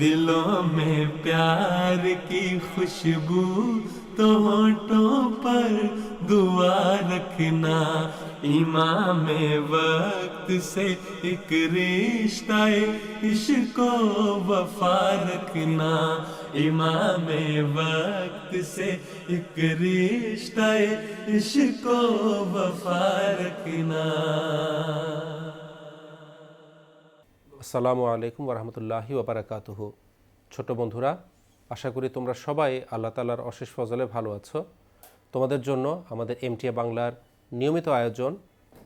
دلوں میں پیار کی خوشبو تو ہونٹوں پر دعا رکھنا۔ امام وقت سے ایک رشتہ عشق و وفا رکھنا۔ امام وقت سے ایک رشتہ عشق و وفا رکھنا۔ আসসালামু আলাইকুম রহমতুল্লাহি ওবরাকাতুহ ছোট বন্ধুরা, আশা করি তোমরা সবাই আল্লাহ তালার অশেষ ফজলে ভালো আছো। তোমাদের জন্য আমাদের এমটিএ বাংলার নিয়মিত আয়োজন,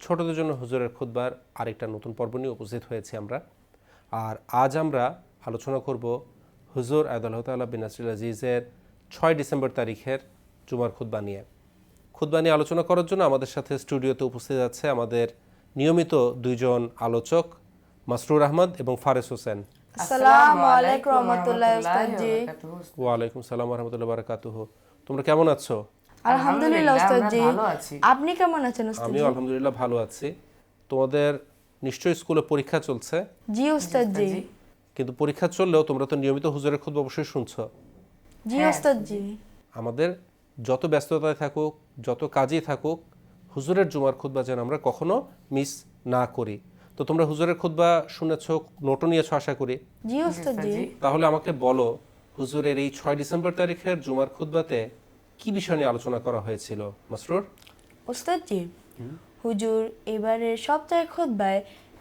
ছোটদের জন্য হুজুরের খুদ্বার আরেকটা নতুন পর্ব নিয়ে উপস্থিত হয়েছি আমরা। আর আজ আমরা আলোচনা করব হুজুর আয়দুল্লাহ তাল্লাহ বিন নাসরুল আজিজের ছয় ডিসেম্বর তারিখের জুমার খুদ্া নিয়ে। খুদ্া নিয়ে আলোচনা করার জন্য আমাদের সাথে স্টুডিওতে উপস্থিত আছে আমাদের নিয়মিত দুইজন আলোচক মাসরুর আহমদ এবং ফারেস হোসেন। আসসালামু আলাইকুম রহমতুল্লাহ উস্তাদজি। ওয়ালাইকুম সালাম রহমতুল্লাহ বারাকাতুহ। তোমরা কেমন আছো? আলহামদুলিল্লাহ উস্তাদজি। ভালো আপনি কেমন আছেন উস্তাদ আমিও আলহামদুলিল্লাহ ভালো আছি। তোমাদের নিশ্চয়ই স্কুলে পরীক্ষা চলছে। জি উস্তাদজি। কিন্তু পরীক্ষা চললেও তোমরা তো নিয়মিত হুজুরের খুব অবশ্যই শুনছো। জি উস্তাদজি। আমাদের যত ব্যস্ততায় থাকুক যত কাজেই থাকুক হুজুরের জুমার খুতবা যেন আমরা কখনো মিস না করি। তো তোমরা হুজুরের খুতবা শুনেছো নোটও নিয়েছো আশা করি। জি ওস্তাদ জি। তাহলে আমাকে বলো হুজুরের এই ছয় ডিসেম্বর তারিখের জুমার খুতবাতে কি বিষয় নিয়ে আলোচনা করা হয়েছিল? মাসরুর? উস্তাদজি হুজুর এবারের সপ্তাহে খুতবায়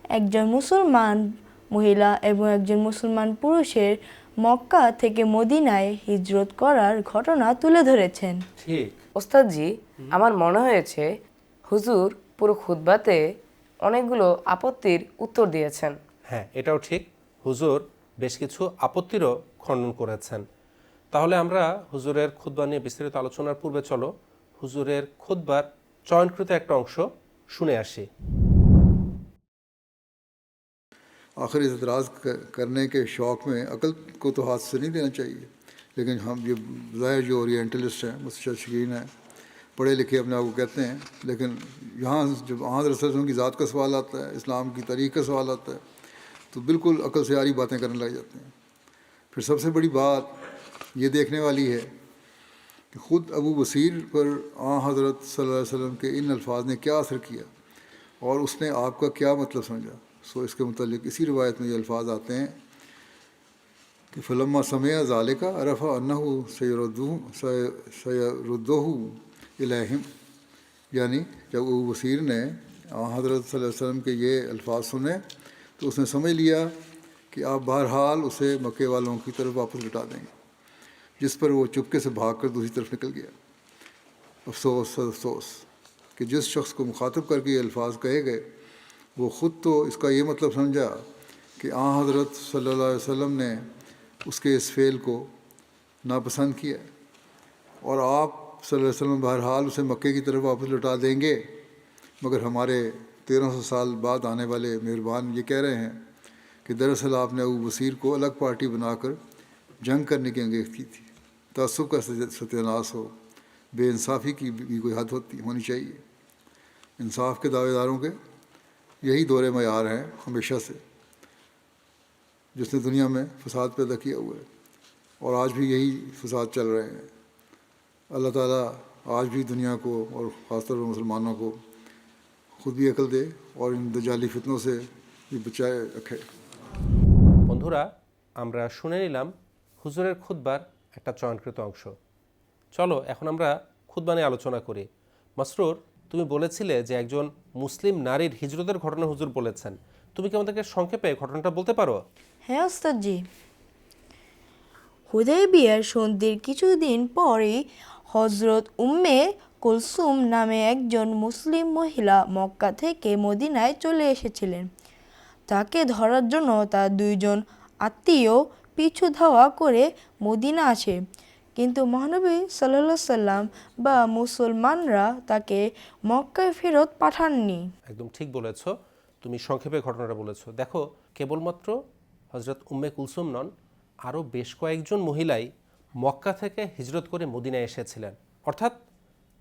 একজন মুসলমান মহিলা এবং একজন মুসলমান পুরুষের মক্কা থেকে মদিনায় হিজরত করার ঘটনা তুলে ধরেছেন। ঠিক। ওস্তাদজি আমার মনে হয়েছে হুজুর পুরো খুতবাতে অনেকগুলো আপত্তির উত্তর দিয়েছেন। হ্যাঁ এটাও ঠিক। হুজুর বেশ কিছু আপত্তিরও খণ্ডন করেছেন। তাহলে আমরা হুজুরের খুদ্া নিয়ে বিস্তারিত আলোচনার পূর্বে চলো। হুজুরের খুদ্বার চয়নকৃত একটা অংশ শুনে আসি। آخر اعتراض کرنے کے شوق میں عقل کو تو ہاتھ سے نہیں دینا چاہیے لیکن ہم یہ ظاہر جو اورینٹلسٹ ہیں مستشقین پڑھے لکھے اپنے آپ کو کہتے ہیں، لیکن یہاں جب آندر رسلوں کی ذات کا سوال آتا ہے، اسلام کی تاریخ کا سوال آتا ہے، تو بالکل عقل سے آری باتیں کرنے لگ جاتے ہیں۔ پھر سب سے بڑی بات یہ دیکھنے والی ہے کہ خود ابو بصیر پر آ حضرت صلی اللہ علیہ وسلم کے ان الفاظ نے کیا اثر کیا اور اس نے آپ کا کیا مطلب سمجھا۔ سو اس کے متعلق اسی روایت میں یہ الفاظ آتے ہیں کہ فلما سمیہ ظالقہ رفا انّہ سیردو سیردو الہم یعنی جب ابو بصیر نے حضرت صلی اللہ علیہ وسلم کے یہ الفاظ سنے، تو اس نے سمجھ لیا کہ آپ بہرحال اسے مکے والوں کی طرف واپس لٹا دیں گے، جس پر وہ چپکے سے بھاگ کر دوسری طرف نکل گیا۔ افسوس افسوس، کہ جس شخص کو مخاطب کر کے یہ الفاظ کہے گئے، وہ خود تو اس کا یہ مطلب سمجھا کہ آ، حضرت صلی اللہ علیہ وسلم نے اس کے اس فعل کو ناپسند کیا اور آپ صلی اللہ علیہ وسلم بہرحال اسے مکے کی طرف واپس لوٹا دیں گے۔ مگر ہمارے تیرہ سو سال بعد آنے والے مہربان یہ کہہ رہے ہیں کہ دراصل آپ نے ابو بصیر کو الگ پارٹی بنا کر جنگ کرنے کی انگیز کی تھی۔ تعصب کا ستیہناس ہو، بے انصافی کی بھی کوئی حد ہوتی، ہونی چاہیے۔ انصاف کے دعوے داروں کے یہی دورے معیار ہیں ہمیشہ سے، جس نے دنیا میں فساد پیدا کیا ہوا ہے اور آج بھی یہی فساد چل رہے ہیں۔ अल्लाह ताला आज भी दुनिया को और ख़ासतौर पर मुसलमानों को खुद भी अकल दे और इन दजाली फितनों से भी बचाए रखे বন্ধুরা আমরা শুনে নিলাম হুজুরের খুতবার একটা চয়নকৃত অংশ চলো এখন আমরা খুতবা নিয়ে আলোচনা করি মাসরুর তুমি বলেছিলে যে একজন মুসলিম নারীর হিজরতের ঘটনা হুজুর বলেছেন তুমি কি আমাদেরকে সংক্ষেপে ঘটনাটা বলতে পারো হ্যাঁ ওস্তাদজি হুদাইবিয়ার সন্ধির কিছুদিন পরেই হজরত উম্মে কুলসুম নামে একজন মুসলিম মহিলা মক্কা থেকে মদিনায় চলে এসেছিলেন। তাকে ধরার জন্য তার দুইজন আত্মীয় পিছু ধাওয়া করে মদিনা আসে। কিন্তু মহানবী সাল্লাহ সাল্লাম বা মুসলমানরা তাকে মক্কায় ফেরত পাঠাননি। একদম ঠিক বলেছ, তুমি সংক্ষেপে ঘটনাটা বলেছ। দেখো, কেবলমাত্র হজরত উম্মে কুলসুম নন আরও বেশ কয়েকজন মহিলাই মক্কা থেকে হিজরত করে মদিনায় এসেছিলেন। অর্থাৎ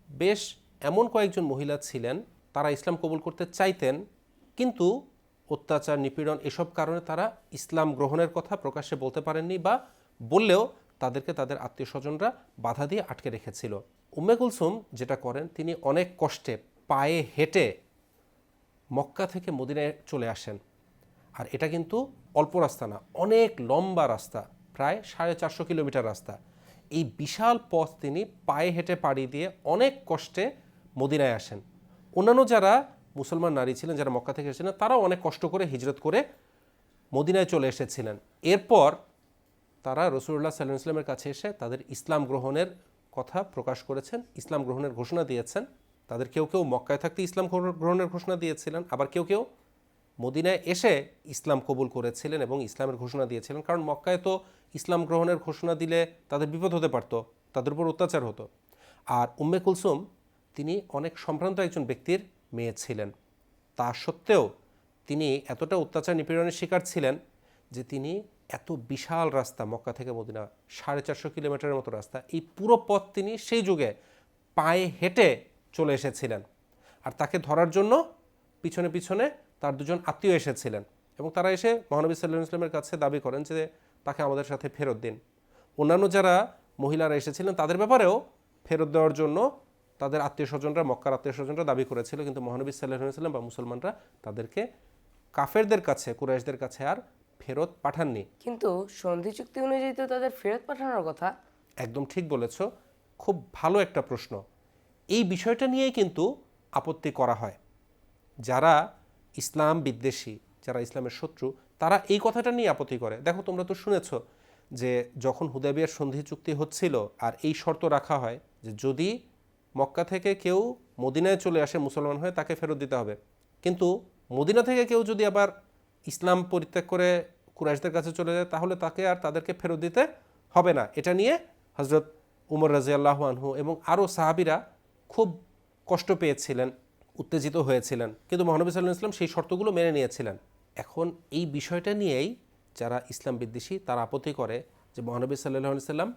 বেশ এমন কয়েকজন মহিলা ছিলেন, তারা ইসলাম কবুল করতে চাইতেন, কিন্তু অত্যাচার, নিপীড়ন এসব কারণে তারা ইসলাম গ্রহণের কথা প্রকাশ্যে বলতে পারেননি বা বললেও তাদেরকে তাদের আত্মীয় স্বজনরা বাধা দিয়ে আটকে রেখেছিল। উম্মে কুলসুম যেটা করেন, তিনি অনেক কষ্টে পায়ে হেঁটে মক্কা থেকে মদিনায় চলে আসেন। আর এটা কিন্তু অল্প রাস্তা না, অনেক লম্বা রাস্তা। প্রায় সাড়ে চারশো কিলোমিটার রাস্তা। এই বিশাল পথ তিনি পায়ে হেঁটে পাড়ি দিয়ে অনেক কষ্টে মদিনায় আসেন। অন্যান্য যারা মুসলমান নারী ছিলেন, যারা মক্কা থেকে এসেছিলেন, তারাও অনেক কষ্ট করে হিজরত করে মদিনায় চলে এসেছিলেন। এরপর তারা রসুল্লাহ সাল্লাহ ইসলামের কাছে এসে তাদের ইসলাম গ্রহণের কথা প্রকাশ করেছেন, ইসলাম গ্রহণের ঘোষণা দিয়েছেন। তাদের কেউ কেউ মক্কায় থাকতে ইসলাম গ্রহণের ঘোষণা দিয়েছিলেন, আবার কেউ কেউ মদিনায় এসে ইসলাম কবুল করেছিলেন এবং ইসলামের ঘোষণা দিয়েছিলেন। কারণ মক্কায় তো ইসলাম গ্রহণের ঘোষণা দিলে তাদের বিপদ হতে পারত, তাদের উপর অত্যাচার হতো। আর উম্মে কুলসুম, তিনি অনেক সম্ভ্রান্ত একজন ব্যক্তির মেয়ে ছিলেন। তা সত্ত্বেও তিনি এতটা অত্যাচার নিপীড়নের শিকার ছিলেন যে তিনি এত বিশাল রাস্তা মক্কা থেকে মদিনা, সাড়ে চারশো কিলোমিটারের মতো রাস্তা, এই পুরো পথ তিনি সেই যুগে পায়ে হেঁটে চলে এসেছিলেন। আর তাকে ধরার জন্য পিছনে পিছনে তার দুজন আত্মীয় এসেছিলেন এবং তারা এসে মহানবী সাল্লাহ ইসলামের কাছে দাবি করেন যে তাকে আমাদের সাথে ফেরত দিন। অন্যান্য যারা মহিলারা এসেছিলেন তাদের ব্যাপারেও ফেরত দেওয়ার জন্য তাদের আত্মীয় স্বজনরা মক্কার আত্মীয় স্বজনরা দাবি করেছিল কিন্তু মহানবী সাল্লাহ সাল্লাম বা মুসলমানরা তাদেরকে কাফেরদের কাছে কুরাইশদের কাছে আর ফেরত পাঠাননি। কিন্তু সন্ধি চুক্তি অনুযায়ী তো তাদের ফেরত পাঠানোর কথা। একদম ঠিক বলেছ। খুব ভালো একটা প্রশ্ন। এই বিষয়টা নিয়েই কিন্তু আপত্তি করা হয়। যারা ইসলাম বিদ্বেষী, যারা ইসলামের শত্রু, তারা এই কথাটা নিয়ে আপত্তি করে। দেখো, তোমরা তো শুনেছ যে যখন হুদাবিয়ার সন্ধি চুক্তি হচ্ছিল আর এই শর্ত রাখা হয় যে যদি মক্কা থেকে কেউ মদিনায় চলে আসে, মুসলমান হয়ে, তাকে ফেরত দিতে হবে। কিন্তু মদিনা থেকে কেউ যদি আবার ইসলাম পরিত্যাগ করে কুরাইশদের কাছে চলে যায়, তাহলে তাকে আর তাদেরকে ফেরত দিতে হবে না। এটা নিয়ে হজরত উমর রাজিয়াল্লাহ আনহু এবং আরও সাহাবিরা খুব কষ্ট পেয়েছিলেন। উত্তেজিত হয়েছিলেন। কিন্তু মহানবী সাল্লাহ ইসলাম সেই শর্তগুলো মেনে নিয়েছিলেন। এখন এই বিষয়টা নিয়েই যারা ইসলাম বিদ্বেষী, তারা আপত্তি করে যে মহানবী সাল্লাহ সাল্লাম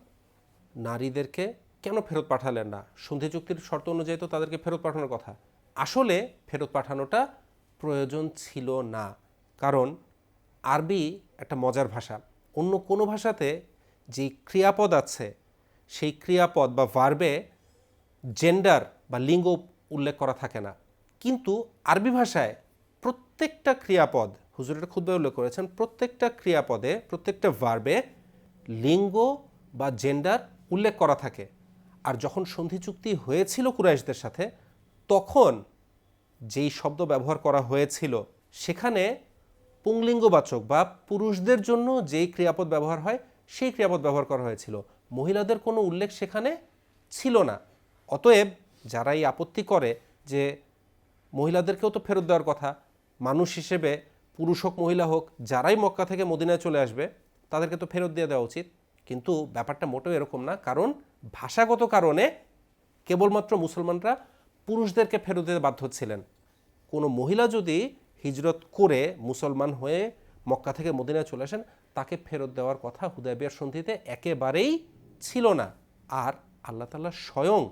নারীদেরকে কেন ফেরত পাঠালেন না? সন্ধি চুক্তির শর্ত অনুযায়ী তো তাদেরকে ফেরত পাঠানোর কথা। আসলে ফেরত পাঠানোটা প্রয়োজন ছিল না। কারণ আরবি একটা মজার ভাষা। অন্য কোনো ভাষাতে যে ক্রিয়াপদ আছে, সেই ক্রিয়াপদ বা ভার্বে জেন্ডার বা লিঙ্গ উল্লেখ করা থাকে না। কিন্তু আরবি ভাষায় প্রত্যেকটা ক্রিয়াপদ হুজুরের খুদ্া উল্লেখ করেছেন, প্রত্যেকটা ক্রিয়াপদে, প্রত্যেকটা ভার্বে লিঙ্গ বা জেন্ডার উল্লেখ করা থাকে। আর যখন সন্ধি চুক্তি হয়েছিল কুরাইশদের সাথে, তখন যেই শব্দ ব্যবহার করা হয়েছিল, সেখানে পুংলিঙ্গবাচক বা পুরুষদের জন্য যেই ক্রিয়াপদ ব্যবহার হয়, সেই ক্রিয়াপদ ব্যবহার করা হয়েছিল। মহিলাদের কোনো উল্লেখ সেখানে ছিল না। অতএব যারা এই আপত্তি করে যে মহিলাদেরকেও তো ফেরত দেওয়ার কথা। মানুষ হিসেবে, পুরুষ হোক, মহিলা হোক, যারাই মক্কা থেকে মদিনায় চলে আসবে, তাদেরকে তো ফেরত দিয়ে দেওয়া উচিত। কিন্তু ব্যাপারটা মোটেও এরকম না। কারণ ভাষাগত কারণে কেবলমাত্র মুসলমানরা পুরুষদেরকে ফেরত দিতে বাধ্য ছিলেন। কোনো মহিলা যদি হিজরত করে মুসলমান হয়ে মক্কা থেকে মদিনায় চলে আসেন, তাকে ফেরত দেওয়ার কথা হুদায়বিয়ার সন্ধিতে একেবারেই ছিল না। আর আল্লাহ তাল্লাহ স্বয়ং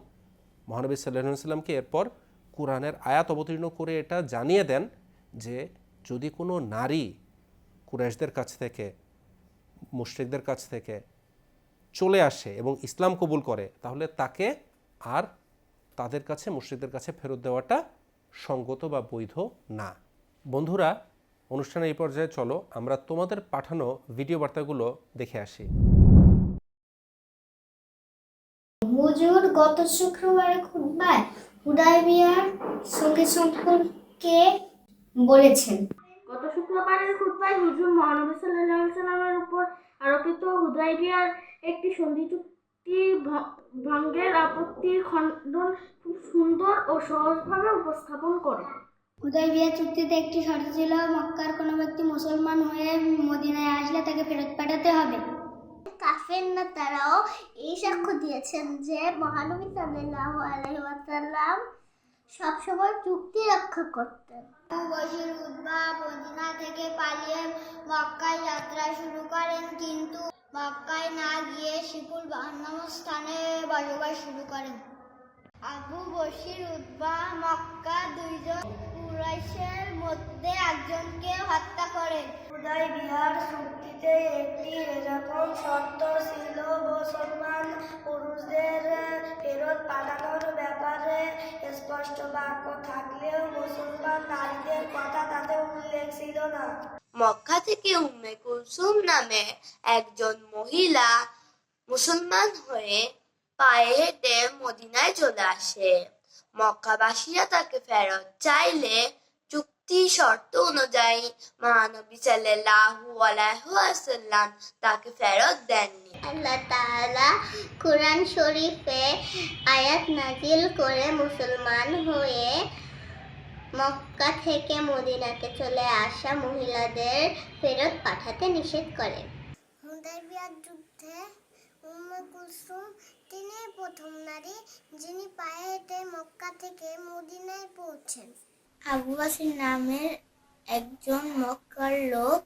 মহানবী সাল্লাহ সাল্লামকে এরপর কোরআনের আয়াত অবতীর্ণ করে এটা জানিয়ে দেন যে যদি কোনো নারী কুরাইশদের কাছ থেকে, মুশ্রিকদের কাছ থেকে চলে আসে এবং ইসলাম কবুল করে, তাহলে তাকে আর তাদের কাছে, মুশ্রিকদের কাছে ফেরত দেওয়াটা সঙ্গত বা বৈধ না। বন্ধুরা, অনুষ্ঠানে এই পর্যায়ে চলো, আমরা তোমাদের পাঠানো ভিডিও বার্তাগুলো দেখে আসি। হুজুর, গত শুক্রবারে খুতবায় হুদাইবিয়ার সঙ্গে সম্পর্কে বলেছেন। গত শুক্রবারের খুতবায় হুজুর মহানবী সাল্লাল্লাহু আলাইহি সাল্লামের উপর আরোপিত হুদাইবিয়ার একটি সন্ধি চুক্তি ভঙ্গের আপত্তির খণ্ডন খুব সুন্দর ও সহজভাবে উপস্থাপন করে। হুদাইবিয়া চুক্তিতে একটি শর্ত ছিল মক্কার কোনো ব্যক্তি মুসলমান হয়ে মদিনায় আসলে তাকে ফেরত পাঠাতে হবে। কাফের না, তারাও এই সাক্ষ্য দিয়েছেন যে মহানবী সাল্লাহ আলহাম সবসময় চুক্তি রক্ষা করতেন। মদিনা থেকে পালিয়ে মক্কায় যাত্রা শুরু করেন, কিন্তু মক্কায় না গিয়ে শিপুল বাহান্ন স্থানে বসবাস শুরু করেন। আবু বশির উদ্বা মক্কা দুইজন কুরাইশের মধ্যে একজনকে হত্যা করে। খুদাই বিহার চুক্তিতে একটি এরকম শর্ত ছিল মুসলমান পুরুষদের ফেরত পাঠানোর ব্যাপারে স্পষ্ট বাক্য থাকলেও মুসলমান নারীদের কথা তাতে উল্লেখ ছিল না। মক্কা থেকে উম্মে কুলসুম নামে একজন মহিলা মুসলমান হয়ে পায়ে হেঁটে মদিনায় চলে আসে। মক্কাবাসীরা তাকে ফেরত চাইলে চুক্তি শর্ত অনুযায়ী মহানবী সাল্লাল্লাহু আলাইহি ওয়াসাল্লাম তাকে ফেরত দেননি। আল্লাহ তাআলা কোরআন শরীফে আয়াত নাজিল করে মুসলমান হয়ে মক্কা থেকে মদিনাতে চলে আসা মহিলাদের ফেরত পাঠাতে নিষেধ করেন হুদাইবিয়ার যুদ্ধে উম্মে কুলসুম তিনি প্রথম নারী যিনি পায়ে হেঁটে মক্কা থেকে মদিনায় পৌঁছেন। আবু নামের একজন মক্কার লোক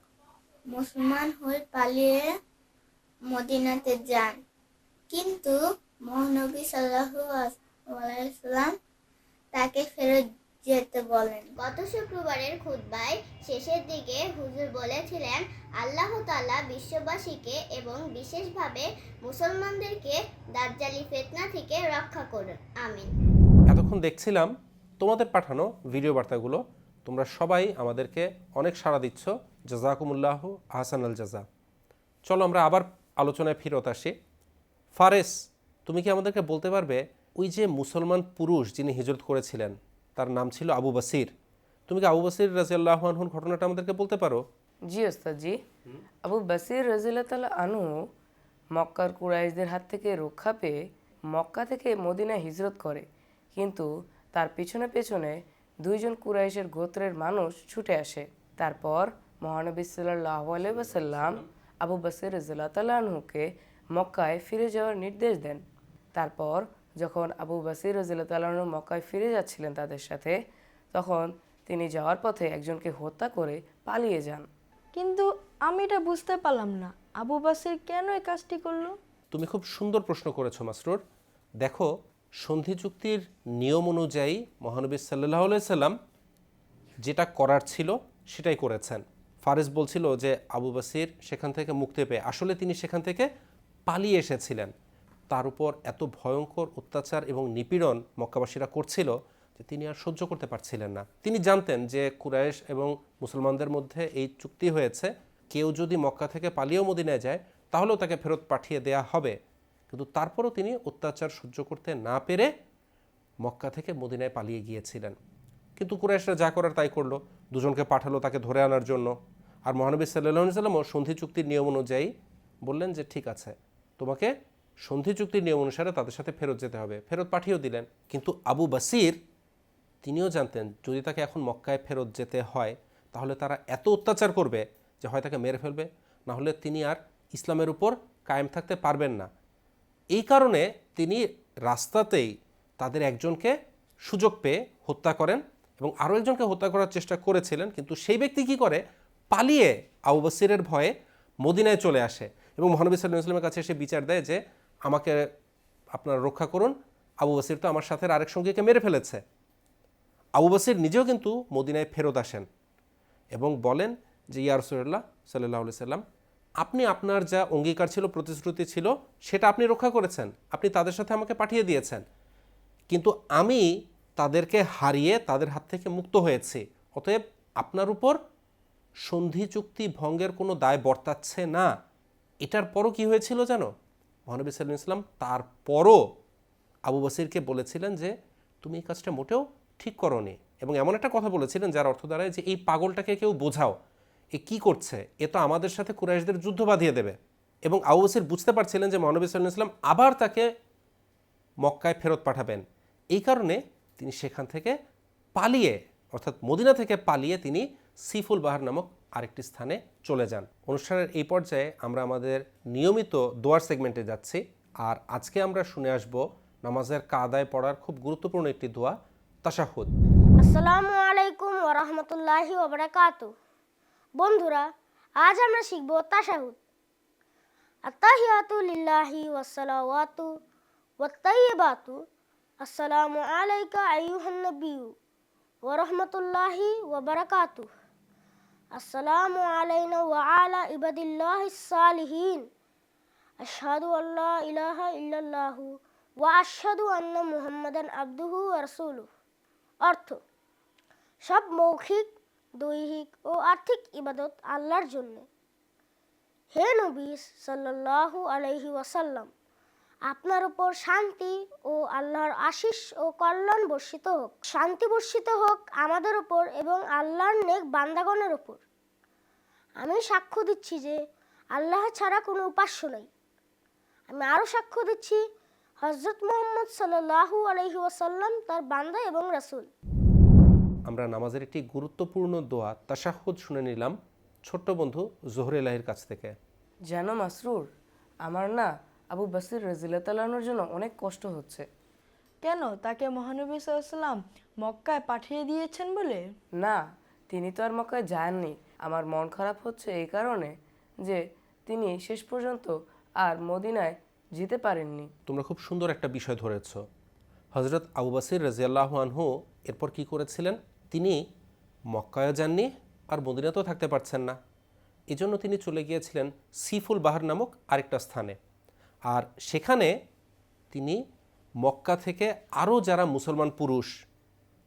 মুসলমান হয়ে পালিয়ে মদিনাতে যান। কিন্তু মহানবী সাল্লাহ আলাইহি সাল্লাম তাকে ফেরত যেতে বলেন। গত শুক্রবারের খুতবায় শেষের দিকে হুজুর বলেছিলেন, আল্লাহ তাআলা বিশ্ববাসীকে এবং বিশেষভাবে মুসলমানদেরকে দাজ্জালি ফিতনা থেকে রক্ষা করুন। আমিন। এতক্ষণ দেখছিলাম তোমাদের পাঠানো ভিডিও বার্তাগুলো। তোমরা সবাই আমাদেরকে অনেক সাড়া দিচ্ছ। জাজাকুমুল্লাহ আহসান আল জাজা। চলো আমরা আবার আলোচনায় ফিরত আসি। ফারেস, তুমি কি আমাদেরকে বলতে পারবে, ওই যে মুসলমান পুরুষ যিনি হিজরত করেছিলেন তার নাম ছিল আবু বাসির। তুমি কি আবু বাসির রাজিয়াল্লাহন ঘটনাটা আমাদেরকে বলতে পারো? জি ওস্তাদ জি আবু বাসির রাজিল্লা তালা আনু মক্কার কুরাইশদের হাত থেকে রক্ষা পেয়ে মক্কা থেকে মদিনায় হিজরত করে। কিন্তু তার পিছনে পেছনে দুইজন কুরাইশের গোত্রের মানুষ ছুটে আসে। তারপর মহানবী সাল্লাহ আলাইসাল্লাম আবু বাসির রাজিল্লা তালা আনহুকে মক্কায় ফিরে যাওয়ার নির্দেশ দেন। তারপর যখন আবু বাসির রাজিল্লা তালাহু মক্কায় ফিরে যাচ্ছিলেন তাদের সাথে তখন তিনি যাওয়ার পথে একজনকে হত্যা করে পালিয়ে যান। কিন্তু আমি এটা বুঝতে পারলাম না। আবু বাসির কেন এই কাজটি করল? তুমি খুব সুন্দর প্রশ্ন করেছ মাসরুর। দেখো সন্ধি চুক্তির নিয়ম অনুযায়ী মহানবী সাল্লাহ সাল্লাম যেটা করার ছিল সেটাই করেছেন। ফারেজ বলছিল যে আবু বাসির সেখান থেকে মুক্তি পেয়ে আসলে তিনি সেখান থেকে পালিয়ে এসেছিলেন। তার উপর এত ভয়ঙ্কর অত্যাচার এবং নিপীড়ন মক্কাবাসীরা করছিল যে তিনি আর সহ্য করতে পারছিলেন না। তিনি জানতেন যে কুরাইশ এবং মুসলমানদের মধ্যে এই চুক্তি হয়েছে, কেউ যদি মক্কা থেকে পালিয়েও মদিনায় যায়, তাহলেও তাকে ফেরত পাঠিয়ে দেয়া হবে। কিন্তু তারপরও তিনি অত্যাচার সহ্য করতে না পেরে মক্কা থেকে মদিনায় পালিয়ে গিয়েছিলেন। কিন্তু কুরাইশরা যা করার তাই করল। দুজনকে পাঠালো তাকে ধরে আনার জন্য। আর মহানবী সাল্লাহ সাল্লামও সন্ধি চুক্তির নিয়ম অনুযায়ী বললেন যে, ঠিক আছে, তোমাকে সন্ধি চুক্তির নিয়ম অনুসারে তাদের সাথে ফেরত যেতে হবে। ফেরত পাঠিয়েও দিলেন। কিন্তু আবু বাসির, তিনিও জানতেন, যদি তাকে এখন মক্কায় ফেরত যেতে হয়, তাহলে তারা এত অত্যাচার করবে যে হয় তাকে মেরে ফেলবে, না হলে তিনি আর ইসলামের উপর কায়েম থাকতে পারবেন না। এই কারণে তিনি রাস্তাতেই তাদের একজনকে সুযোগ পেয়ে হত্যা করেন এবং আরও একজনকে হত্যা করার চেষ্টা করেছিলেন, কিন্তু সেই ব্যক্তি কি করে? পালিয়ে আবু বসিরের ভয়ে মদিনায় চলে আসে এবং মহানবী সাল্লাহ ইসলামের কাছে এসে বিচার দেয় যে আমাকে আপনারা রক্ষা করুন। আবু বাসির তো আমার সাথে আরেক সঙ্গীকে মেরে ফেলেছে। আবু বসির নিজেও কিন্তু মদিনায় ফেরত আসেন এবং বলেন যে, ইয়া রসুল্লাহ সাল্লাহ সাল্লাম, আপনি আপনার যা অঙ্গীকার ছিল, প্রতিশ্রুতি ছিল, সেটা আপনি রক্ষা করেছেন। আপনি তাদের সাথে আমাকে পাঠিয়ে দিয়েছেন। কিন্তু আমি তাদেরকে হারিয়ে তাদের হাত থেকে মুক্ত হয়েছি। অতএব আপনার উপর সন্ধি চুক্তি ভঙ্গের কোনো দায় বর্তাচ্ছে না। এটার পরও কি হয়েছিল জানো? মহানবী সাল্লাম ইসলাম তারপরও আবু বসিরকে বলেছিলেন যে, তুমি এই কাজটা মোটেও ঠিক করনি। এবং এমন একটা কথা বলেছিলেন যার অর্থ দাঁড়ায় যে, এই পাগলটাকে কেউ বোঝাও। এ কি করছে? এ তো আমাদের সাথে কুরাইশদের যুদ্ধ বাঁধিয়ে দেবে। এবং আবু বসির বুঝতে পারছিলেন যে, মহানবী সাল্লাহ ইসলাম আবার তাকে মক্কায় ফেরত পাঠাবেন। এই কারণে তিনি সেখান থেকে পালিয়ে, অর্থাৎ মদিনা থেকে পালিয়ে তিনি সিফুল বাহার নামক আরেকটি স্থানে চলে যান। অনুষ্ঠানের এই পর্যায়ে আমরা আমাদের নিয়মিত দোয়ার সেগমেন্টে যাচ্ছি আর আজকে আমরা শুনে আসব নামাজের কাদায় পড়ার খুব গুরুত্বপূর্ণ একটি দোয়া, তাশাহুদ। আসসালামু আলাইকুম ওরহমতুল্লাহি ওবরাকাতু বন্ধুরা, আজ আমরা শিখব তাশাহুদ। আত্তাহিয়াতু লিল্লাহি ওয়াসসালাওয়াতু ওয়াত্তাইয়িবাতু আসসালামু আলাইকা আইয়ুহান নাবিয়্যু ওরহমতুল্লাহি ওবরাকাতু আসসালামু আলাইনা ওয়া আলা ইবাদিল্লাহিস সালিহিন। আশহাদু আল্লা ইলাহা ইল্লাল্লাহু ওয়া আশহাদু আন্না মুহাম্মাদান আবদুহু ওয়া রাসূলুহু। অর্থ, সব মৌখিক, দৈহিক ও আর্থিক ইবাদত আল্লাহর জন্য। হে নবী সাল্লাল্লাহু আলাইহি ওয়াসাল্লাম আপনার উপর শান্তি ও আল্লাহর আশিস ও কল্যাণ বর্ষিত হোক। শান্তি বর্ষিত হোক আমাদের উপর এবং আল্লাহর নেক বান্দাগণের উপর। আমি সাক্ষ্য দিচ্ছি যে আল্লাহ ছাড়া কোনো উপাস্য নাই। আমি আরও সাক্ষ্য দিচ্ছি হজরত মোহাম্মদ সাল্লাল্লাহু আলাইহি ওয়াসাল্লাম তার বান্দা এবং রাসূল। আমরা নামাজের একটি গুরুত্বপূর্ণ দোয়া তাশাহুদ শুনে নিলাম ছোট্ট বন্ধু জোহর এলাহির কাছ থেকে। যেন মাসরুর আমার না আবু বাসির রাজিল্লাহর জন্য অনেক কষ্ট হচ্ছে। কেন? তাকে মহানবী সাল্লাম মক্কায় পাঠিয়ে দিয়েছেন বলে? না তিনি তো আর মক্কায় যাননি। আমার মন খারাপ হচ্ছে এই কারণে যে তিনি শেষ পর্যন্ত আর মদিনায় যেতে পারেননি। তোমরা খুব সুন্দর একটা বিষয় ধরেছ। হজরত আবু বাসির রাজিয়াল্লাহ আনহু এরপর কি করেছিলেন? তিনি মক্কায় যাননি আর মদিনাতেও থাকতে পারছেন না। এজন্য তিনি চলে গিয়েছিলেন সিফুল বাহার নামক আরেকটা স্থানে। আর সেখানে তিনি মক্কা থেকে আরও যারা মুসলমান পুরুষ,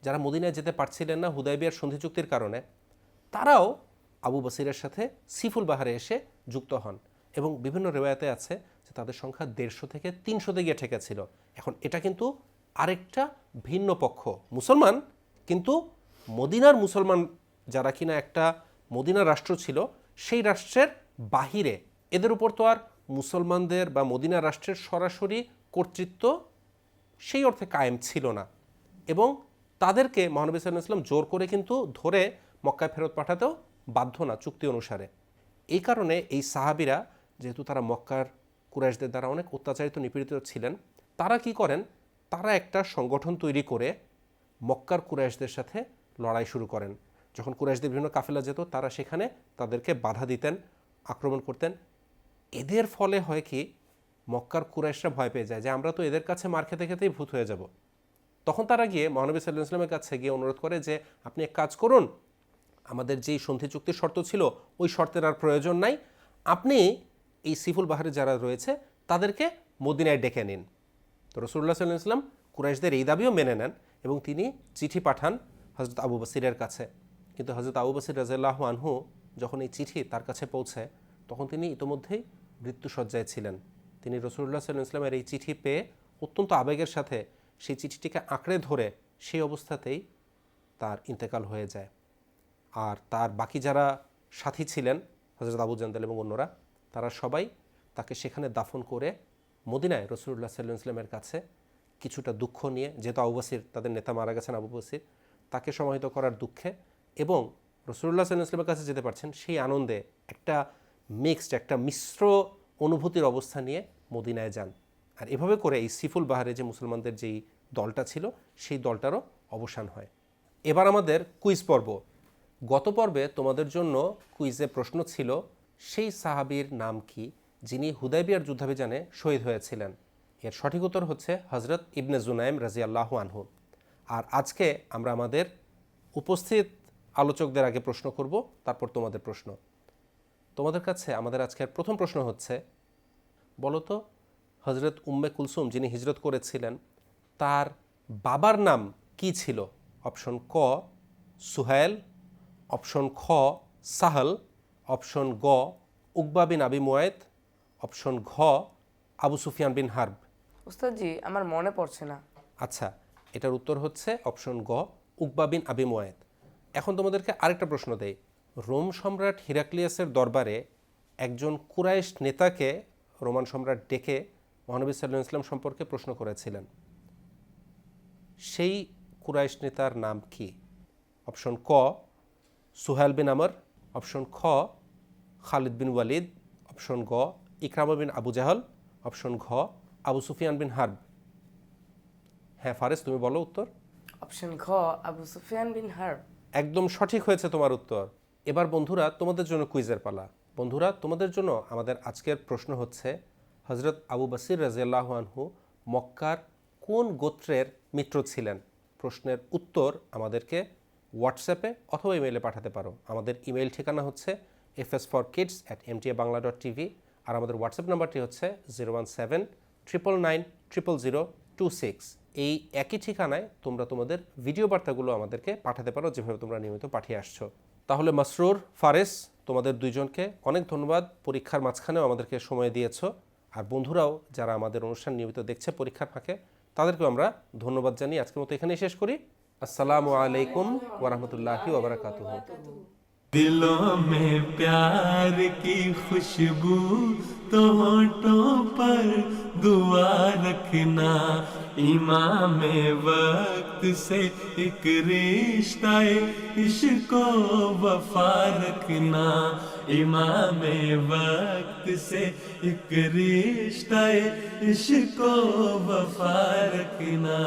যারা মদিনায় যেতে পারছিলেন না হুদাইবিয়ার সন্ধি চুক্তির কারণে, তারাও আবু বসিরের সাথে সিফুল বাহারে এসে যুক্ত হন এবং বিভিন্ন রেওয়ায়তে আছে যে তাদের সংখ্যা দেড়শো থেকে তিনশোতে গিয়ে ঠেকেছিল। এখন এটা কিন্তু আরেকটা ভিন্ন পক্ষ। মুসলমান কিন্তু মদিনার মুসলমান যারা কিনা একটা মদিনা রাষ্ট্র ছিল, সেই রাষ্ট্রের বাহিরে। এদের উপর তো আর মুসলমানদের বা মদিনা রাষ্ট্রের সরাসরি কর্তৃত্ব সেই অর্থে কায়েম ছিল না। এবং তাদেরকে মহানবী সাল্লাহ ইসলাম জোর করে কিন্তু ধরে মক্কায় ফেরত পাঠাতেও বাধ্য না চুক্তি অনুসারে। এই কারণে এই সাহাবিরা, যেহেতু তারা মক্কার কুরাইশদের দ্বারা অনেক অত্যাচারিত, নিপীড়িত ছিলেন, তারা কি করেন? তারা একটা সংগঠন তৈরি করে মক্কার কুরাইশদের সাথে লড়াই শুরু করেন। যখন কুরাইশদের বিভিন্ন কাফেলা যেত, তারা সেখানে তাদেরকে বাধা দিতেন, আক্রমণ করতেন এদের ফলে হয় কি, মক্কার কুরাইশরা ভয় পেয়ে যায় যে আমরা তো এদের কাছে মার খেতে খেতেই ভূত হয়ে যাব। তখন তারা গিয়ে মহানবী সাল্লাহ ইসলামের কাছে গিয়ে অনুরোধ করে যে, আপনি এক কাজ করুন, আমাদের যেই সন্ধি চুক্তির শর্ত ছিল, ওই শর্তের আর প্রয়োজন নাই। আপনি এই সিফুল বাহারে যারা রয়েছে, তাদেরকে মদিনায় ডেকে নিন। তো রসুল্লাহ সাল্লাহ ইসলাম কুরাইশদের এই দাবিও মেনে নেন এবং তিনি চিঠি পাঠান হজরত আবু বসিরের কাছে। কিন্তু হজরত আবু বসির রাজাল্লাহ আনহু যখন এই চিঠি তার কাছে পৌঁছে তখন তিনি ইতোমধ্যেই মৃত্যুসজ্জায় ছিলেন। তিনি রসুল্লাহ সাল্লাহ ইসলামের এই চিঠি পেয়ে অত্যন্ত আবেগের সাথে সেই চিঠিটিকে আঁকড়ে ধরে সেই অবস্থাতেই তার ইন্তেকাল হয়ে যায়। আর তার বাকি যারা সাথী ছিলেন হজরত আবু জান্দাল এবং অন্যরা, তারা সবাই তাকে সেখানে দাফন করে মদিনায় রসুল্লাহ সাল্লাহ ইসলামের কাছে কিছুটা দুঃখ নিয়ে, যেহেতু আবু বসির, তাদের নেতা মারা গেছেন আবু বসির, তাকে সমাহিত করার দুঃখে এবং রসুল্লাহ সাল্লাহ ইসলামের কাছে যেতে পারছেন সেই আনন্দে একটা মিক্সড একটা মিশ্র অনুভূতির অবস্থা নিয়ে মদিনায় যান। আর এভাবে করে এই সিফুল বাহারে যে মুসলমানদের যেই দলটা ছিল, সেই দলটারও অবসান হয়। এবার আমাদের কুইজ পর্ব। গত পর্বে তোমাদের জন্য কুইজে প্রশ্ন ছিল, সেই সাহাবীর নাম কি যিনি হুদাইবিয়ার যুদ্ধাভিযানে শহীদ হয়েছিলেন? এর সঠিক উত্তর হচ্ছে হজরত ইবনে জুনাইম রাজি আল্লাহ আনহু। আর আজকে আমরা আমাদের উপস্থিত আলোচকদের আগে প্রশ্ন করব, তারপর তোমাদের প্রশ্ন। তোমাদের কাছে আমাদের আজকের প্রথম প্রশ্ন হচ্ছে বলো তো হজরত উম্মে কুলসুম যিনি হিজরত করেছিলেন তার বাবার নাম কি ছিল? অপশন ক সুহেল অপশন খ সাহল অপশন গ উকবা বিন আবি মুয়ায়েদ অপশন ঘ আবু সুফিয়ান বিন হার্ব। উস্তাদজি আমার মনে পড়ছে না। আচ্ছা এটার উত্তর হচ্ছে অপশন গ উকবা বিন আবি মুয়ায়েদ এখন তোমাদেরকে আরেকটা প্রশ্ন দেই। রোম সম্রাট হিরাক্লিয়াসের দরবারে একজন কুরাইশ নেতাকে রোমান সম্রাট ডেকে মহানবী সাল্লাহ ইসলাম সম্পর্কে প্রশ্ন করেছিলেন। সেই কুরাইশ নেতার নাম কি? অপশন ক সুহেল বিন আমর। অপশন খ খালিদ বিন ওয়ালিদ। অপশন গ Ikrima bin Abu Jahl. Option ঘ আবু সুফিয়ান বিন হার্ব। হ্যাঁ ফারেস তুমি বলো উত্তর। অপশন খ আবু সুফিয়ান বিন হার্ব। একদম সঠিক হয়েছে তোমার উত্তর। এবার বন্ধুরা, তোমাদের জন্য কুইজের পালা। বন্ধুরা, তোমাদের জন্য আমাদের আজকের প্রশ্ন হচ্ছে হজরত আবু বাসির রাজিয়াল্লাহ আনহু মক্কার কোন গোত্রের মিত্র ছিলেন? প্রশ্নের উত্তর আমাদেরকে হোয়াটসঅ্যাপে অথবা ইমেইলে পাঠাতে পারো। আমাদের ইমেইল ঠিকানা হচ্ছে F S for kids at M T Bangla dot TV আর আমাদের হোয়াটসঅ্যাপ নাম্বারটি হচ্ছে zero one seven triple nine triple zero two six এই একই ঠিকানায় তোমরা তোমাদের ভিডিও বার্তাগুলো আমাদেরকে পাঠাতে পারো, যেভাবে তোমরা নিয়মিত পাঠিয়ে আসছো। তাহলে মাসরুর, ফারেস, তোমাদের দুইজনকে অনেক ধন্যবাদ। পরীক্ষার মাঝখানেও আমাদেরকে সময় দিয়েছ। আর বন্ধুরাও যারা আমাদের অনুষ্ঠান নিয়মিত দেখছে পরীক্ষার ফাঁকে, তাদেরকেও আমরা ধন্যবাদ জানিয়ে আজকের মতো এখানেই শেষ করি। আসসালামু আলাইকুম ওরহমতুল্লাহি ওবরাকাতুহ دلوں میں پیار کی خوشبو تو ہونٹوں پر دعا رکھنا۔ امام وقت سے ایک رشتہ عشق کو وفا رکھنا۔ امام وقت سے ایک رشتہ عشق کو وفا رکھنا۔